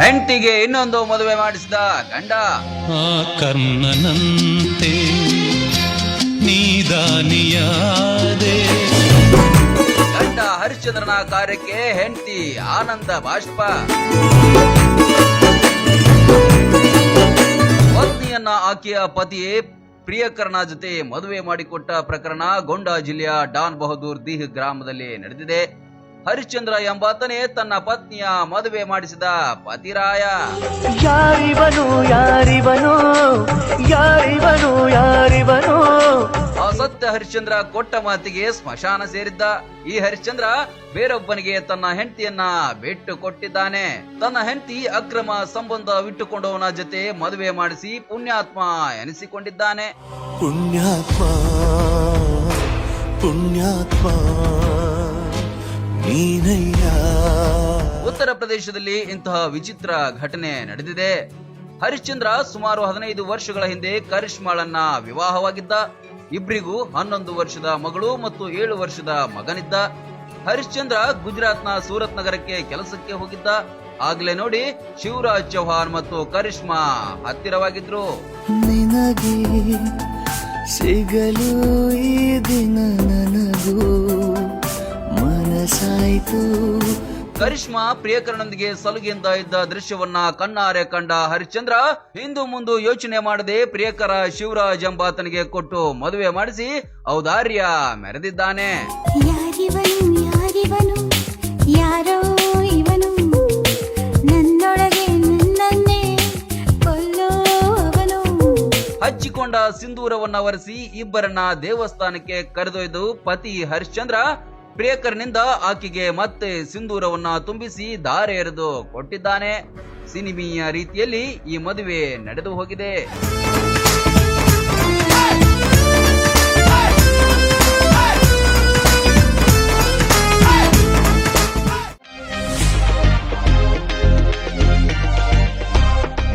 ಹೆಂಡತಿಗೆ ಇನ್ನೊಂದು ಮದುವೆ ಮಾಡಿಸಿದ ಗಂಡ. ಆ ಕರ್ಣನಂತೆ ನೀದಾನಿಯಾದೆ. ಗಂಡ ಹರಿಶ್ಚಂದ್ರನ ಕಾರ್ಯಕ್ಕೆ ಹೆಂಡತಿ ಆನಂದ ಬಾಷ್ಪ. ಪತ್ನಿಯನ್ನ ಆಕೆಯ ಪತಿಯೇ ಪ್ರಿಯಕರನ ಜೊತೆ ಮದುವೆ ಮಾಡಿಕೊಟ್ಟ ಪ್ರಕರಣ ಗೊಂಡಾ ಜಿಲ್ಲೆಯ ಡಾನ್ ಬಹದ್ದೂರ್ ದಿಹ್ ಗ್ರಾಮದಲ್ಲಿ ನಡೆದಿದೆ. ಹರಿಶ್ಚಂದ್ರ ಎಂಬಾತನೇ ತನ್ನ ಪತ್ನಿಯ ಮದುವೆ ಮಾಡಿಸಿದ ಪತಿರಾಯ. ಯಾರಿವನು ಯಾರಿವನು ಯಾರಿವನು ಯಾರಿವನು? ಅಸತ್ಯ ಸತ್ಯ ಹರಿಶ್ಚಂದ್ರ ಕೊಟ್ಟ ಮಾತಿಗೆ ಸ್ಮಶಾನ ಸೇರಿದ್ದ. ಈ ಹರಿಶ್ಚಂದ್ರ ಬೇರೊಬ್ಬನಿಗೆ ತನ್ನ ಹೆಂಡತಿಯನ್ನ ಬಿಟ್ಟು ಕೊಟ್ಟಿದ್ದಾನೆ. ತನ್ನ ಹೆಂಡತಿ ಅಕ್ರಮ ಸಂಬಂಧ ಬಿಟ್ಟುಕೊಂಡವನ ಜೊತೆ ಮದುವೆ ಮಾಡಿಸಿ ಪುಣ್ಯಾತ್ಮ ಎನಿಸಿಕೊಂಡಿದ್ದಾನೆ. ಪುಣ್ಯಾತ್ಮ ಪುಣ್ಯಾತ್ಮ. ಉತ್ತರ ಪ್ರದೇಶದಲ್ಲಿ ಇಂತಹ ವಿಚಿತ್ರ ಘಟನೆ ನಡೆದಿದೆ. ಹರಿಶ್ಚಂದ್ರ ಸುಮಾರು ಹದಿನೈದು ವರ್ಷಗಳ ಹಿಂದೆ ಕರಿಷ್ಮಾಳನ್ನ ವಿವಾಹವಾಗಿದ್ದ. ಇಬ್ರಿಗೂ ಹನ್ನೊಂದು ವರ್ಷದ ಮಗಳು ಮತ್ತು ಏಳು ವರ್ಷದ ಮಗನಿದ್ದ. ಹರಿಶ್ಚಂದ್ರ ಗುಜರಾತ್ನ ಸೂರತ್ ನಗರಕ್ಕೆ ಕೆಲಸಕ್ಕೆ ಹೋಗಿದ್ದ. ಆಗ್ಲೇ ನೋಡಿ ಶಿವರಾಜ್ ಚೌಹಾನ್ ಮತ್ತು ಕರಿಷ್ಮಾ ಹತ್ತಿರವಾಗಿದ್ರು. ನಿನಗೆ ಸಿಗಲು ಈ ದಿನ ನನಗೂ ಮನಸಾಯ್ತು ಕರಿಷ್ಮಾ ಪ್ರಿಯಕರನೊಂದಿಗೆ ಸಲುಗೆಯಿಂದ ಇದ್ದ ದೃಶ್ಯವನ್ನ ಕಣ್ಣಾರೆ ಕಂಡ ಹರಿಶ್ಚಂದ್ರ ಹಿಂದು ಮುಂದು ಯೋಚನೆ ಮಾಡದೆ ಪ್ರಿಯಕರ ಶಿವರಾಜ್ ಎಂಬಾತನಿಗೆ ಕೊಟ್ಟು ಮದುವೆ ಮಾಡಿಸಿ ಔದಾರ್ಯ ಮೆರೆದಿದ್ದಾನೆ. ಹಚ್ಚಿಕೊಂಡ ಸಿಂಧೂರವನ್ನ ಒರೆಸಿ ಇಬ್ಬರನ್ನ ದೇವಸ್ಥಾನಕ್ಕೆ ಕರೆದೊಯ್ದು ಪತಿ ಹರಿಶ್ಚಂದ್ರ ಪ್ರಿಯಕರನಿಂದ ಆಕೆಗೆ ಮತ್ತೆ ಸಿಂಧೂರವನ್ನ ತುಂಬಿಸಿ ದಾರೆ ಎರೆದು ಕೊಟ್ಟಿದ್ದಾನೆ. ಸಿನಿಮೀಯ ರೀತಿಯಲ್ಲಿ ಈ ಮದುವೆ ನಡೆದು ಹೋಗಿದೆ.